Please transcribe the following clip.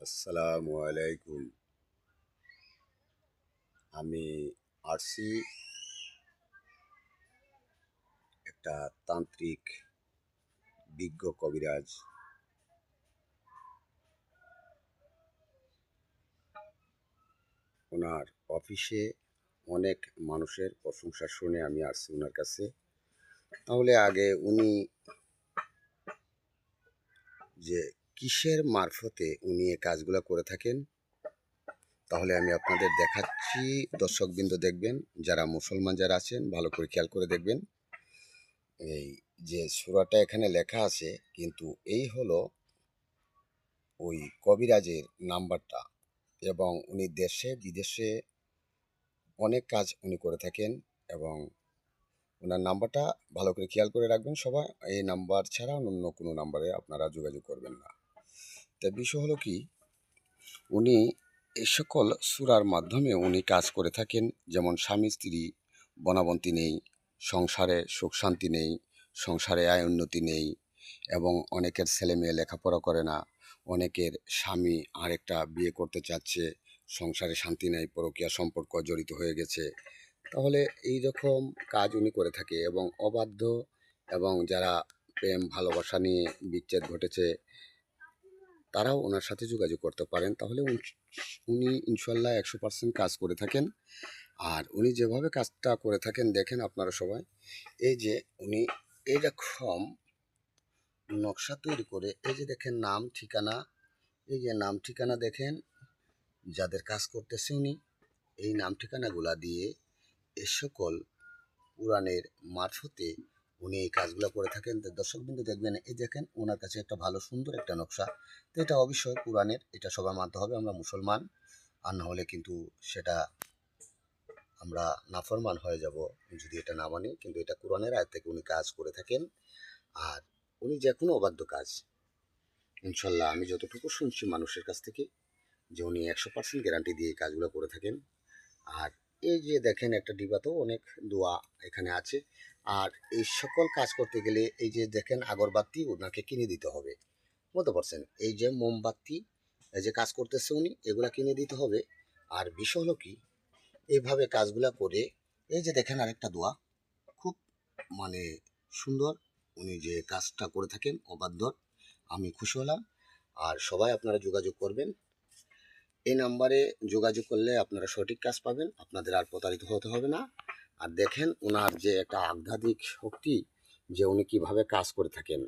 আসসালামু আলাইকুম। আমি আরসি, একটা তান্ত্রিক বিজ্ঞ কবিরাজ। ওনার অফিসে অনেক মানুষের প্রশংসা শুনে আমি আসছি ওনার কাছে। তাহলে আগে উনি যে কিসের মারফতে উনি এই কাজগুলো করে থাকেন? তাহলে আমি আপনাদের দেখাচ্ছি, দর্শকবৃন্দ দেখবেন, যারা মুসলমান যারা আছেন, ভালো করে খেয়াল করে দেখবেন। এই যে সুরাটা এখানে লেখা আছে, কিন্তু এই হলো ওই কবিরাজের নাম্বারটা এবং উনি দেশে, বিদেশে অনেক কাজ উনি করে থাকেন এবং ওনার নাম্বারটা ভালো করে খেয়াল করে রাখবেন সবাই। এই নাম্বার ছাড়া অন্য কোনো নাম্বারে আপনারা যোগাযোগ করবেন না। তা বিষয় হলো কি, উনি এই সকল সুরার মাধ্যমে উনি কাজ করে থাকেন। যেমন স্বামী, স্ত্রী, বনাবন্তি নেই, সংসারে সুখ শান্তি নেই, সংসারে আয় উন্নতি নেই এবং অনেকের ছেলে মেয়ে লেখাপড়া করে না, অনেকের স্বামী আরেকটা বিয়ে করতে চাচ্ছে, সংসারে শান্তি নেই, পরকীয়া সম্পর্ক জড়িত হয়ে গেছে। তাহলে এই রকম কাজ উনি করে থাকে এবং অবাধ্য এবং যারা প্রেম, ভালোবাসা নিয়ে বিচ্ছেদ ঘটেছে তারাও ওনার সাথে যোগাযোগ করতে পারেন। তাহলে উন- ইনশাল্লাহ একশো পার্সেন্ট কাজ করে থাকেন। আর উনি যেভাবে কাজটা করে থাকেন, দেখেন আপনারা সবাই, এই যে উনি এইরকম নকশা তৈরি করে, এই যে দেখেন নাম, ঠিকানা, এই যে নাম, ঠিকানা দেখেন, যাদের কাজ করতেছে উনি, এই নাম, ঠিকানাগুলা দিয়ে এ সকল পুরাণের মারফতে উনি এই কাজগুলো করে থাকেন। তো দর্শকবৃন্দ দেখবেন, এই দেখেন ওনার কাছে একটা ভালো, সুন্দর একটা নকশা। তো এটা অবশ্যই পুরাণের, এটা সবার মানতে হবে, আমরা মুসলমান। আর না হলে কিন্তু সেটা আমরা নাফরমান হয়ে যাব, যদি এটা না মানি। কিন্তু এটা কোরআনের আয় থেকে উনি কাজ করে থাকেন। আর উনি যে কোনো অবাধ্য কাজ, ইনশাল্লাহ আমি যতটুকু শুনছি মানুষের কাছ থেকে, যে উনি একশো পার্সেন্ট গ্যারান্টি দিয়ে এই কাজগুলো করে থাকেন। আর এই যে দেখেন একটা ডিবাতেও অনেক দোয়া এখানে আছে। আর এই সকল কাজ করতে গেলে এই যে দেখেন আগরবাতি ওনাকে কিনে দিতে হবে। বুঝতে পারছেন? এই যে মোমবাতি, এই যে কাজ করতেছে উনি, এগুলা কিনে দিতে হবে। আর বিষয় হলো কি এইভাবে কাজগুলা করে, এই যে দেখেন আরেকটা দোয়া, খুব মানে সুন্দর। উনি যে কাজটা করে থাকেন অবাধ্যর আমি খুশি হলাম। আর সবাই আপনারা যোগাযোগ করবেন। এই নাম্বারে যোগাযোগ করলে আপনারা সঠিক কাজ পাবেন, আপনাদের আর প্রতারিত হতে হবে না। আর দেখেন ওনার যে একটা আধ্যাত্মিক শক্তি, যে উনি কীভাবে কাজ করে থাকেন।